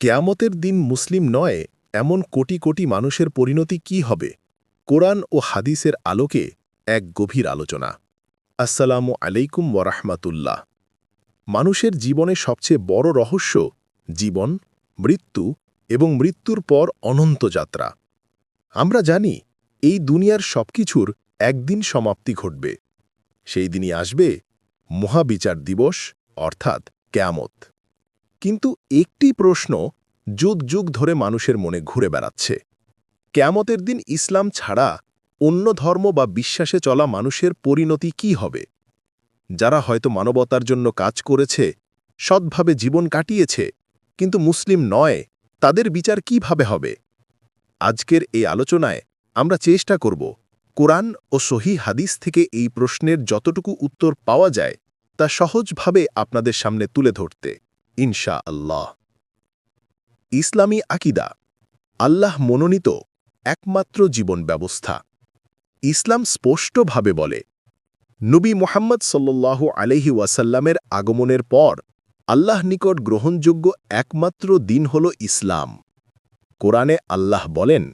কেয়ামতের দিন মুসলিম নয়, এমন কোটি কোটি মানুষের পরিণতি কি হবে? কোরআন ও হাদিসের আলোকে এক গভীর আলোচনা। আসসালামু আলাইকুম ওরহমাতুল্লাহ মানুষের জীবনে সবচেয়ে বড় রহস্য জীবন, মৃত্যু এবং মৃত্যুর পর অনন্ত যাত্রা। আমরা জানি, এই দুনিয়ার সবকিছুর একদিন সমাপ্তি ঘটবে। সেই দিনই আসবে মহাবিচার দিবস, অর্থাৎ ক্যামত। কিন্তু একটি প্রশ্ন যুগ যুগ ধরে মানুষের মনে ঘুরে বেড়াচ্ছে। ক্যামতের দিন ইসলাম ছাড়া অন্য ধর্ম বা বিশ্বাসে চলা মানুষের পরিণতি কি হবে? যারা হয়তো মানবতার জন্য কাজ করেছে, সৎভাবে জীবন কাটিয়েছে, কিন্তু মুসলিম নয়, তাদের বিচার কীভাবে হবে? আজকের এই আলোচনায় আমরা চেষ্টা করব কোরআন ও সহি হাদিস থেকে এই প্রশ্নের যতটুকু উত্তর পাওয়া যায়, তা সহজভাবে আপনাদের সামনে তুলে ধরতে। ইনশা আল্লাহ ইসলামী আকিদা, আল্লাহ মনোনীত একমাত্র জীবন ব্যবস্থা। ইসলাম স্পষ্টভাবে বলে, নবী মোহাম্মদ সাল্লাল্লাহু আলহি ওয়াসাল্লামের আগমনের পর আল্লাহ নিকট গ্রহণযোগ্য একমাত্র দিন হল ইসলাম। কোরআনে আল্লাহ বলেন,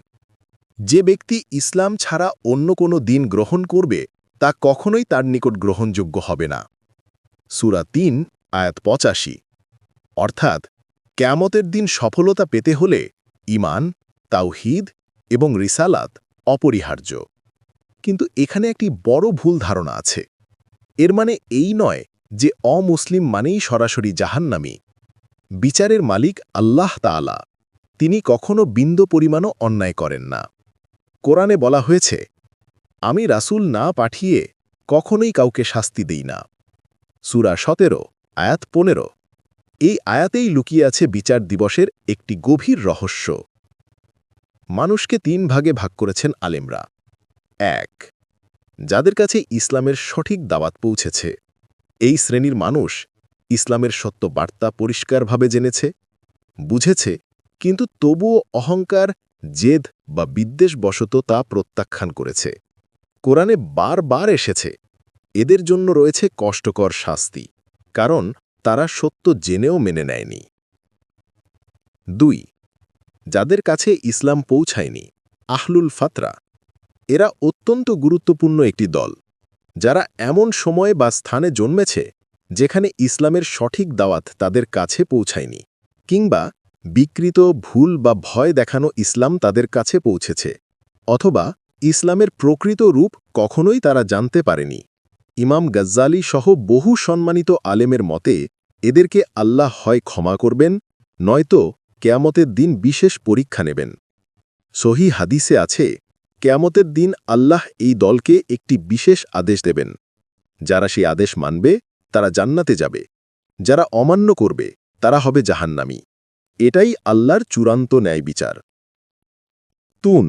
যে ব্যক্তি ইসলাম ছাড়া অন্য কোনো দিন গ্রহণ করবে, তা কখনোই তার নিকট গ্রহণযোগ্য হবে না। সুরা তিন, আয়াত পঁচাশি। অর্থাৎ ক্যামতের দিন সফলতা পেতে হলে ইমান তাওহিদ এবং রিসালাত অপরিহার্য। কিন্তু এখানে একটি বড় ভুল ধারণা আছে। এর মানে এই নয় যে অমুসলিম মানেই সরাসরি জাহান্নামি। বিচারের মালিক আল্লাহ তাআলা। তিনি কখনো বিন্দু পরিমাণও অন্যায় করেন না। কোরআনে বলা হয়েছে, আমি রাসূল না পাঠিয়ে কখনোই কাউকে শাস্তি দেই না। সুরা সতেরো, আয়াত পনেরো। এই আয়াতেই লুকিয়ে আছে বিচার দিবসের একটি গভীর রহস্য। মানুষকে তিন ভাগে ভাগ করেছেন আলেমরা। এক, যাদের কাছে ইসলামের সঠিক দাওয়াত পৌঁছেছে। এই শ্রেণির মানুষ ইসলামের সত্য বার্তা পরিষ্কারভাবে জেনেছে, বুঝেছে, কিন্তু তবুও অহংকার, জেদ বা বিদ্বেষবশত তা প্রত্যাখ্যান করেছে। কোরআনে বারবার এসেছে, এদের জন্য রয়েছে কষ্টকর শাস্তি, কারণ তারা সত্য জেনেও মেনে নেয়নি। দুই, যাদের কাছে ইসলাম পৌঁছায়নি, আহলুল ফাতরা, এরা অত্যন্ত গুরুত্বপূর্ণ একটি দল, যারা এমন সময়ে বা স্থানে জন্মেছে যেখানে ইসলামের সঠিক দাওয়াত তাদের কাছে পৌঁছায়নি, কিংবা বিকৃত ভুল বা ভয় দেখানো ইসলাম তাদের কাছে পৌঁছেছে, অথবা ইসলামের প্রকৃত রূপ কখনোই তারা জানতে পারেনি। ইমাম গজ্জালি সহ বহু সম্মানিত আলেমের মতে এদেরকে আল্লাহ হয় ক্ষমা করবেন, নয়তো কেয়ামতের দিন বিশেষ পরীক্ষা নেবেন। সহি হাদিসে আছে, কেয়ামতের দিন আল্লাহ এই দলকে একটি বিশেষ আদেশ দেবেন। যারা সেই আদেশ মানবে, তারা জান্নাতে যাবে। যারা অমান্য করবে, তারা হবে জাহান্নামী। এটাই আল্লাহর চূড়ান্ত ন্যায় বিচার তুন,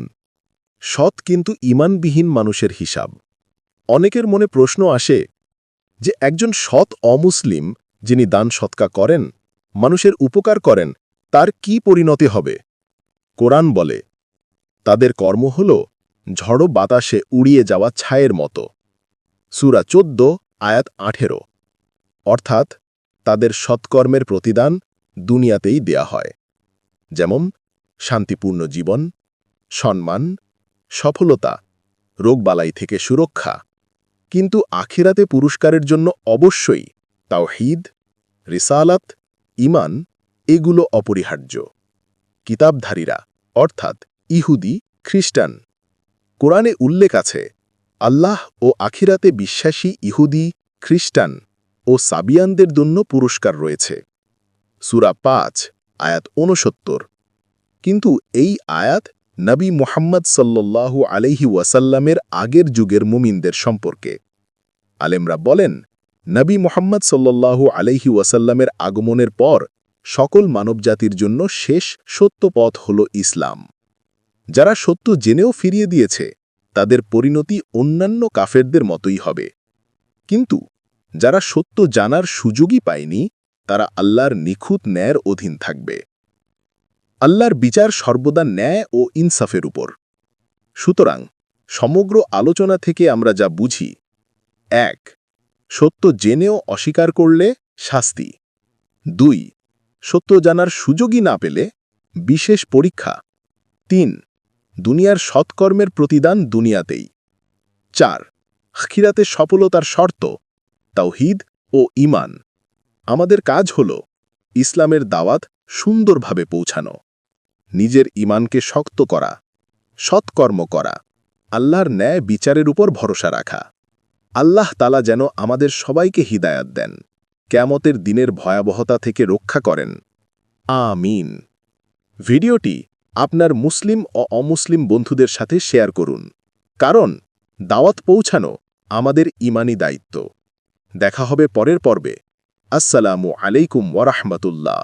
সৎ কিন্তু ইমানবিহীন মানুষের হিসাব। অনেকের মনে প্রশ্ন আসে যে, একজন সৎ অমুসলিম যিনি দান সৎকা করেন, মানুষের উপকার করেন, তার কি পরিণতি হবে? কোরআন বলে, তাদের কর্ম হল ঝড়ো বাতাসে উড়িয়ে যাওয়া ছায়ের মতো। সুরা চোদ্দ, আয়াত আঠেরো। অর্থাৎ, তাদের সৎকর্মের প্রতিদান দুনিয়াতেই দেয়া হয়। যেমন, শান্তিপূর্ণ জীবন, সম্মান, সফলতা, রোগবালাই থেকে সুরক্ষা। কিন্তু আখিরাতে পুরস্কারের জন্য অবশ্যই তাওহিদ, রিসালাত ইমান এগুলো অপরিহার্য। কিতাবধারীরা, অর্থাৎ ইহুদি, খ্রিস্টান, কোরআনে উল্লেখ আছে, আল্লাহ ও আখিরাতে বিশ্বাসী ইহুদি, খ্রিস্টান ও সাবিয়ানদের জন্য পুরস্কার রয়েছে। সুরা পাঁচ, আয়াত ঊনসত্তর। কিন্তু এই আয়াত নবী মোহাম্মদ সাল্লাল্লাহু আলহি ওয়াসাল্লামের আগের যুগের মুমিনদের সম্পর্কে। আলেমরা বলেন নবী মোহাম্মদ সাল্লাল্লাহু আলহি ওয়াসাল্লামের আগমনের পর সকল মানবজাতির জন্য শেষ সত্য পথ হল ইসলাম। যারা সত্য জেনেও ফিরিয়ে দিয়েছে, তাদের পরিণতি অন্যান্য কাফেরদের মতোই হবে। কিন্তু যারা সত্য জানার সুযোগই পায়নি, তারা আল্লাহর নিখুঁত ন্যায়ের অধীন থাকবে। আল্লাহর বিচার সর্বদা ন্যায় ও ইনসাফের উপর। সুতরাং সমগ্র আলোচনা থেকে আমরা যা বুঝি, এক সত্য জেনেও অস্বীকার করলে শাস্তি। দুই, সত্য জানার সুযোগই না পেলে বিশেষ পরীক্ষা। তিন, দুনিয়ার সৎকর্মের প্রতিদান দুনিয়াতেই। চার খিরাতে সফলতার শর্ত তাওহিদ ও ইমান আমাদের কাজ হল ইসলামের দাওয়াত সুন্দরভাবে পৌঁছানো, নিজের ইমানকে শক্ত করা, সৎকর্ম করা, আল্লাহর ন্যায় বিচারের উপর ভরসা রাখা। আল্লাহ তালা যেন আমাদের সবাইকে হিদায়াত দেন, ক্যামতের দিনের ভয়াবহতা থেকে রক্ষা করেন। আমিন। ভিডিওটি আপনার মুসলিম ও অমুসলিম বন্ধুদের সাথে শেয়ার করুন, কারণ দাওয়াত পৌঁছানো আমাদের ইমানি দায়িত্ব। দেখা হবে পরের পর্বে। আসসালামু আলাইকুম ওয়ারাহমাতুল্লাহ